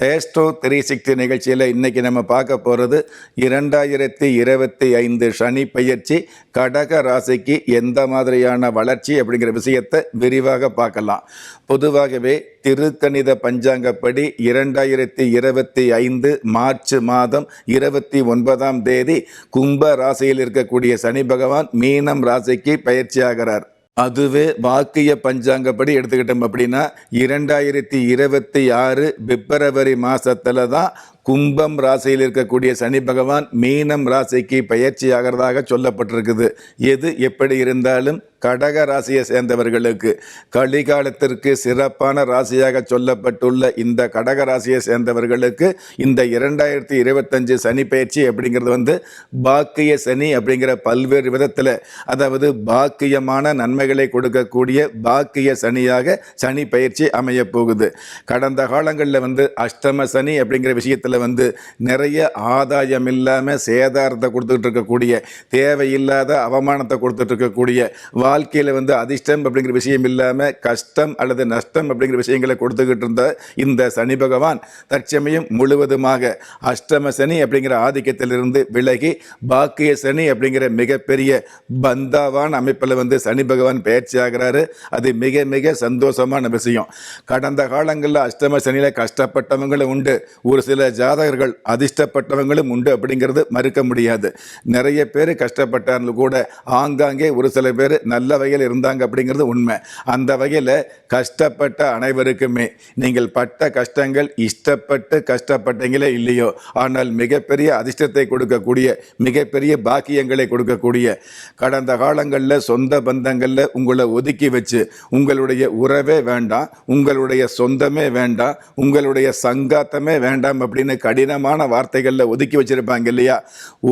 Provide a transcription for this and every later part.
டேஸ்டோ three sixty நிகழ்ச்சியில் இன்றைக்கி நம்ம பார்க்க போகிறது இரண்டாயிரத்தி இருபத்தி ஐந்து சனி பயிற்சி கடக ராசிக்கு எந்த மாதிரியான வளர்ச்சி அப்படிங்கிற விஷயத்தை விரிவாக பார்க்கலாம். பொதுவாகவே திருக்கணித பஞ்சாங்கப்படி இரண்டாயிரத்தி இருபத்தி ஐந்து மார்ச் மாதம் இருபத்தி ஒன்பதாம் தேதி கும்ப ராசியில் இருக்கக்கூடிய சனி பகவான் மீனம் ராசிக்கு பயிற்சியாகிறார். அதுவே வாக்கிய பஞ்சாங்கப்படி எடுத்துக்கிட்டோம் அப்படின்னா இரண்டாயிரத்தி இருபத்தி ஆறு பிப்ரவரி மாசத்துல தான் கும்பம் ராசியில் இருக்கக்கூடிய சனி பகவான் மீனம் ராசிக்கு பயிற்சி ஆகிறதாக சொல்லப்பட்டிருக்குது. எது எப்படி இருந்தாலும் கடக ராசியை சேர்ந்தவர்களுக்கு கலிகாலத்திற்கு சிறப்பான ராசியாக சொல்லப்பட்டுள்ள இந்த கடக ராசியை சேர்ந்தவர்களுக்கு இந்த இரண்டாயிரத்தி இருபத்தஞ்சு சனி பயிற்சி அப்படிங்கிறது வந்து பாக்கிய சனி அப்படிங்கிற பல்வேறு விதத்தில் அதாவது பாக்கியமான நன்மைகளை கொடுக்கக்கூடிய பாக்கிய சனியாக சனி பயிற்சி அமைய போகுது கடந்த காலங்களில் வந்து அஷ்டம சனி அப்படிங்கிற விஷயத்தில் வந்து நிறைய ஆதாயம் இல்லாமல் சேதாரத்தை கொடுத்துட்டு இருக்கக்கூடிய தேவையில்லாத அவமானத்தை கொடுத்துட்டு இருக்கக்கூடிய வாழ்க்கையில் வந்து அதிர்ஷ்டம் அப்படிங்கிற விஷயம் இல்லாமல் கஷ்டம் அல்லது நஷ்டம் அப்படிங்கிற விஷயங்களை கொடுத்துக்கிட்டு இருந்த இந்த சனி பகவான் தற்சமயம் முழுவதுமாக அஷ்டம சனி அப்படிங்கிற ஆதிக்கத்திலிருந்து விலகி பாக்கிய சனி அப்படிங்கிற மிகப்பெரிய பந்தாவான அமைப்பில் வந்து சனி பகவான் பயிற்சி ஆகிறாரு. அது மிக மிக சந்தோஷமான விஷயம். கடந்த காலங்களில் அஷ்டம சனியில் கஷ்டப்பட்டவங்களும் உண்டு. ஒரு சில ஜாதகர்கள் அதிர்ஷ்டப்பட்டவங்களும் உண்டு அப்படிங்கிறது மறுக்க முடியாது. நிறைய பேர் கஷ்டப்பட்டார்கள் கூட ஆங்காங்கே ஒரு சில பேர் நல்ல நல்ல வகையில் இருந்தாங்க அப்படிங்கிறது உண்மை. அந்த வகையில் கஷ்டப்பட்ட அனைவருக்குமே நீங்கள் பட்ட கஷ்டங்கள் இஷ்டப்பட்டு கஷ்டப்பட்டீங்களே இல்லையோ ஆனால் மிகப்பெரிய அதிர்ஷ்டத்தை கொடுக்கக்கூடிய மிகப்பெரிய பாக்கியங்களை கொடுக்கக்கூடிய கடந்த காலங்களில் சொந்த பந்தங்களில் உங்களை ஒதுக்கி வச்சு உங்களுடைய உறவே வேண்டாம் உங்களுடைய சொந்தமே வேண்டாம் உங்களுடைய சங்காத்தமே வேண்டாம் அப்படின்னு கடினமான வார்த்தைகளில் ஒதுக்கி வச்சிருப்பாங்க இல்லையா?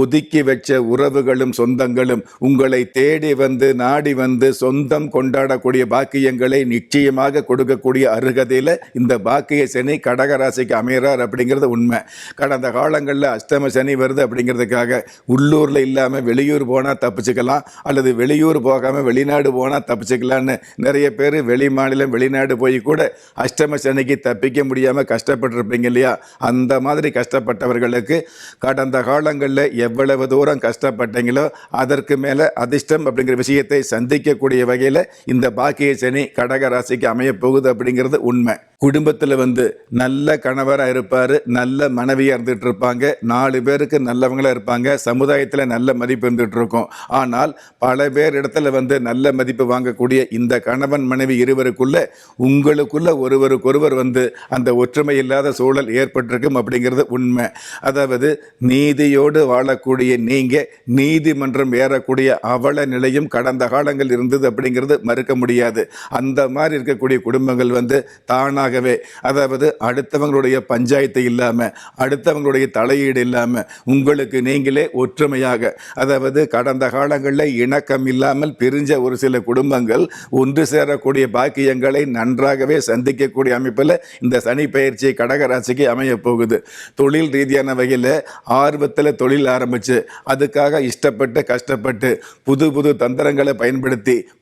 ஒதுக்கி வச்ச உறவுகளும் சொந்தங்களும் உங்களை தேடி வந்து நாடி வந்து சொந்தம் கொண்டாடக்கூடிய பாக்கியங்களை நிச்சயமாக கொடுக்கக்கூடிய அருகதையில் இந்த பாக்கிய சனி கடகராசிக்கு அமைகிறார் அப்படிங்கிறது உண்மை. கடந்த காலங்களில் அஷ்டம சனி வருது அப்படிங்கிறதுக்காக உள்ளூரில் இல்லாமல் வெளியூர் போனால் தப்பிச்சுக்கலாம் அல்லது வெளியூர் போகாமல் வெளிநாடு போனால் தப்பிச்சுக்கலான்னு நிறைய பேர் வெளி மாநிலம் வெளிநாடு போய் கூட அஷ்டம சனிக்கு தப்பிக்க முடியாமல் கஷ்டப்பட்டிருப்பீங்க இல்லையா? அந்த மாதிரி கஷ்டப்பட்டவர்களுக்கு கடந்த காலங்களில் எவ்வளவு தூரம் கஷ்டப்பட்டீங்களோ அதற்கு மேலே அதிர்ஷ்டம் அப்படிங்கிற விஷயத்தை சந்திக்கக்கூடிய வகையில் இந்த பாக்கிய சனி கடக ராசிக்கு அமைய போகுது அப்படிங்கிறது உண்மை. குடும்பத்தில் வந்து நல்ல கணவராக இருப்பார் நல்ல மனைவியாக இருந்துட்டு இருப்பாங்க நாலு பேருக்கு நல்லவங்களாக இருப்பாங்க சமுதாயத்தில் நல்ல மதிப்பு இருந்துகிட்டு இருக்கும் ஆனால் பல பேர் இடத்துல வந்து நல்ல மதிப்பு வாங்கக்கூடிய இந்த கணவன் மனைவி இருவருக்குள்ள உங்களுக்குள்ள ஒருவருக்கொருவர் வந்து அந்த ஒற்றுமை இல்லாத சூழல் ஏற்பட்டிருக்கும் அப்படிங்கிறது உண்மை. அதாவது நீதியோடு வாழக்கூடிய நீங்கள் நீதிமன்றம் ஏறக்கூடிய அவல நிலையும் கடந்த காலங்கள் இருந்தது அப்படிங்கிறது மறுக்க முடியாது. அந்த மாதிரி இருக்கக்கூடிய குடும்பங்கள் வந்து தானாகவே அதாவது அடுத்தவங்களுடைய பஞ்சாயத்து இல்லாமல் அடுத்தவங்களுடைய தலையீடு இல்லாமல் உங்களுக்கு நீங்களே ஒற்றுமையாக அதாவது கடந்த காலங்களில் இணக்கம் இல்லாமல் பிரிஞ்ச ஒரு சில குடும்பங்கள் ஒன்று சேரக்கூடிய பாக்கியங்களை நன்றாகவே சந்திக்கக்கூடிய அமைப்பில் இந்த சனி பயிற்சி கடகராசிக்கு அமைய போகுது. தொழில் ரீதியான வகையில் ஆர்வத்தில் தொழில் ஆரம்பித்து அதுக்காக இஷ்டப்பட்டு கஷ்டப்பட்டு புது புது தந்திரங்களை பயன்படுத்தி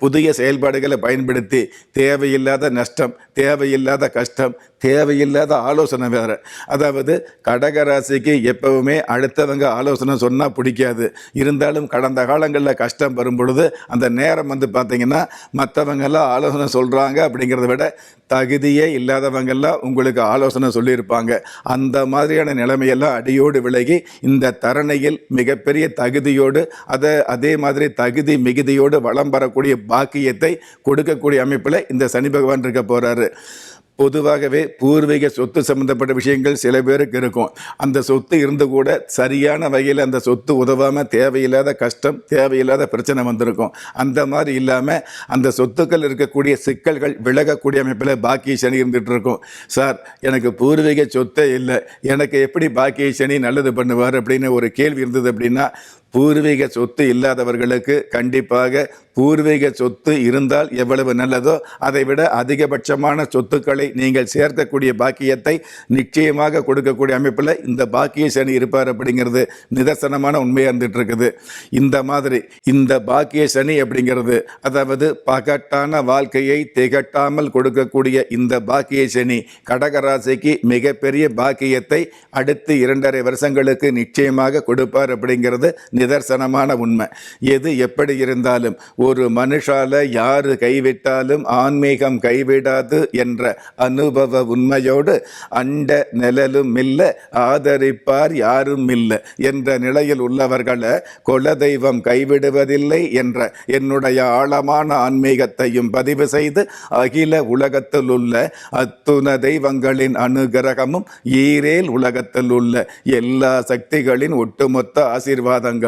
புதிய செயல்பாடுகளை பயன்படுத்தி தேவையில்லாத நஷ்டம் தேவையில்லாத கஷ்டம் தேவையில்லாத ஆலோசனை வேறு. அதாவது கடகராசிக்கு எப்பவுமே அடுத்தவங்க ஆலோசனை சொன்னால் பிடிக்காது. இருந்தாலும் கடந்த காலங்களில் கஷ்டம் வரும் பொழுது அந்த நேரம் வந்து பார்த்திங்கன்னா மற்றவங்கெல்லாம் ஆலோசனை சொல்கிறாங்க அப்படிங்கிறத விட தகுதியே இல்லாதவங்கெல்லாம் உங்களுக்கு ஆலோசனை சொல்லியிருப்பாங்க. அந்த மாதிரியான நிலைமையெல்லாம் அடியோடு விலகி இந்த தரணையில் மிகப்பெரிய தகுதியோடு அதை அதே மாதிரி தகுதி மிகுதியோடு வளம் பெறக்கூடிய பாக்கியத்தை கொடுக்கக்கூடிய அமைப்பில் இந்த சனி பகவான் இருக்க போகிறாரு பொதுவாகவே பூர்வீக சொத்து சம்பந்தப்பட்ட விஷயங்கள் சில பேருக்கு இருக்கும். அந்த சொத்து இருந்து கூட சரியான வகையில் அந்த சொத்து உதவாமல் தேவையில்லாத கஷ்டம் தேவையில்லாத பிரச்சனை வந்திருக்கும். அந்த மாதிரி இல்லாமல் அந்த சொத்துக்கள் இருக்கக்கூடிய சிக்கல்கள் விலகக்கூடிய அமைப்பில் பாக்கிய சனி இருந்துகிட்டு இருக்கும். சார் எனக்கு பூர்வீக சொத்தே இல்லை. எனக்கு எப்படி பாக்கிய சனி நல்லது பண்ணுவார்? அப்படின்னு ஒரு கேள்வி இருந்தது அப்படின்னா பூர்வீக சொத்து இல்லாதவர்களுக்கு கண்டிப்பாக பூர்வீக சொத்து இருந்தால் எவ்வளவு நல்லதோ அதை விட அதிகபட்சமான சொத்துக்களை நீங்கள் சேர்க்கக்கூடிய பாக்கியத்தை நிச்சயமாக கொடுக்கக்கூடிய அமைப்பில் இந்த பாக்கிய சனி இருப்பார் அப்படிங்கிறது நிதர்சனமான உண்மையாக இருந்துட்டு இருக்குது இந்த மாதிரி இந்த பாக்கிய சனி அப்படிங்கிறது அதாவது பகட்டான வாழ்க்கையை திகட்டாமல் கொடுக்கக்கூடிய இந்த பாக்கிய சனி கடகராசிக்கு மிகப்பெரிய பாக்கியத்தை அடுத்து இரண்டரை வருஷங்களுக்கு நிச்சயமாக கொடுப்பார் அப்படிங்கிறது நிதர்சனமான உண்மை. எது எப்படி இருந்தாலும் ஒரு மனுஷால யாரு கைவிட்டாலும் ஆன்மீகம் கைவிடாது என்ற அனுபவ உண்மையோடு அண்ட நிழலும் இல்லை ஆதரிப்பார் யாரும் இல்லை என்ற நிலையில் உள்ளவர்களை குலதெய்வம் கைவிடுவதில்லை என்ற என்னுடைய ஆழமான ஆன்மீகத்தையும் பதிவு செய்து அகில உலகத்தில் உள்ள அத்துண தெய்வங்களின் அனுகிரகமும் ஈரேல் உலகத்தில் உள்ள எல்லா சக்திகளின் ஒட்டுமொத்த ஆசீர்வாதங்கள்